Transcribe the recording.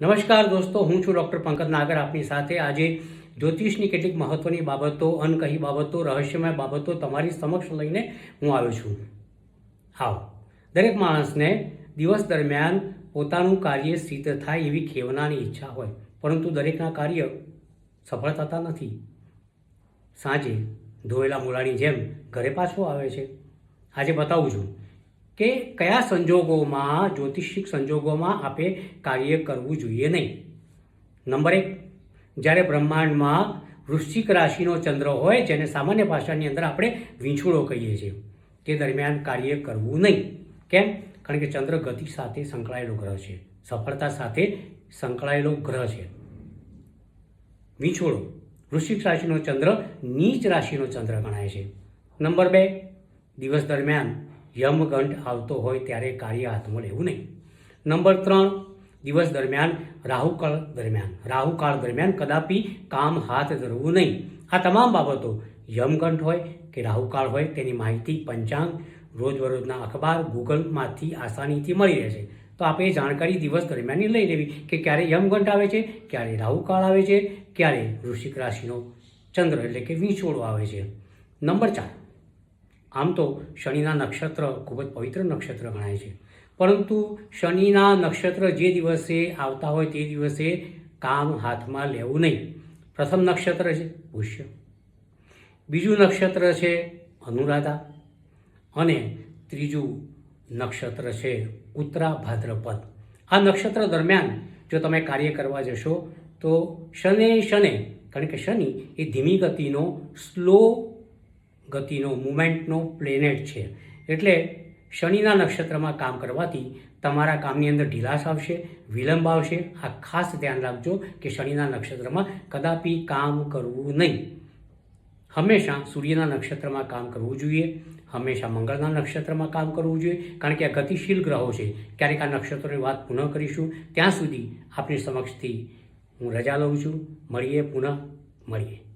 નમસ્કાર દોસ્તો, હું છું ડૉક્ટર પંકજ નાગર. આપની સાથે આજે જ્યોતિષની કેટલીક મહત્વની બાબતો, અનકહી બાબતો, રહસ્યમય બાબતો તમારી સમક્ષ લઈને હું આવ્યો છું. આવો. દરેક માણસને દિવસ દરમિયાન પોતાનું કાર્ય સિદ્ધ થાય એવી ખેવનાની ઈચ્છા હોય, પરંતુ દરેકના કાર્ય સફળ થતા નથી. સાંજે ધોયેલા મૂળાની જેમ ઘરે પાછો આવે છે. આજે બતાવું છું. કે કયા સંજોગોમાં, જ્યોતિષિક સંજોગોમાં આપે કાર્ય કરવું જોઈએ નહીં? નંબર એક, જ્યારે બ્રહ્માંડમાં વૃશ્ચિક રાશિનો ચંદ્ર હોય, જેને સામાન્ય ભાષાની અંદર આપણે વીંછુડો કહીએ છીએ, તે દરમિયાન કાર્ય કરવું નહીં. કેમ? કારણ કે ચંદ્ર ગતિ સાથે સંકળાયેલો ગ્રહ છે. સફળતા સાથે સંકળાયેલો ગ્રહ છે. વીંછોડો, વૃશ્ચિક રાશિનો ચંદ્ર નીચ રાશિનો ચંદ્ર ગણાય છે. નંબર બે, દિવસ દરમિયાન યમગંઠ આવતો હોય ત્યારે કાર્ય હાથમાં લેવું નહીં. નંબર ત્રણ, દિવસ દરમિયાન, રાહુકાળ દરમિયાન. રાહુકાળ દરમિયાન કદાપી કામ હાથ ધરવું નહીં. આ તમામ બાબતો યમગંઠ હોય કે રાહુકાળ હોય તેની માહિતી પંચાંગ રોજબરોજના અખબાર, ગૂગલમાંથી આસાનીથી મળી રહેશે. તો આપણે એ જાણકારી દિવસ દરમિયાનની લઈ લેવી કે ક્યારે યમગંઠ આવે છે, ક્યારે રાહુકાળ આવે છે, ક્યારે વૃશ્ચિક રાશિનો ચંદ્ર એટલે કે વિંછોડો આવે છે. નંબર ચાર આમ તો શનિના નક્ષત્ર ખૂબ જ પવિત્ર નક્ષત્ર ગણાય છે. પરંતુ શનિના નક્ષત્ર જે દિવસે આવતા હોય તે દિવસે કામ હાથમાં લેવું નહીં. પ્રથમ નક્ષત્ર છે પુષ્ય. બીજું નક્ષત્ર છે અનુરાધા. અને ત્રીજું નક્ષત્ર છે ઉત્તરા ભાદ્રપદ. આ નક્ષત્ર દરમિયાન જો તમે કાર્ય કરવા જશો તો શને શને, કારણ કે શનિ એ ધીમી ગતિનો સ્લો ગતિનો મુમેન્ટનો પ્લેનેટ છે. એટલે શનિના નક્ષત્રમાં કામ કરવાથી તમારા કામની અંદર ઢીલાસ આવશે, વિલંબ આવશે. આ ખાસ ધ્યાન રાખજો કે શનિના નક્ષત્રમાં કદાપી કામ કરવું નહીં. હંમેશા સૂર્યના નક્ષત્રમાં કામ કરવું જોઈએ. હંમેશા મંગળના નક્ષત્રમાં કામ કરવું જોઈએ. કારણ કે આ ગતિશીલ ગ્રહો છે. ક્યારેક આ નક્ષત્રોની વાત પુનઃ કરીશું. ત્યાં સુધી આપની સમક્ષથી હું રજા લઉં છું. મળીએ પુનઃ. મળીએ.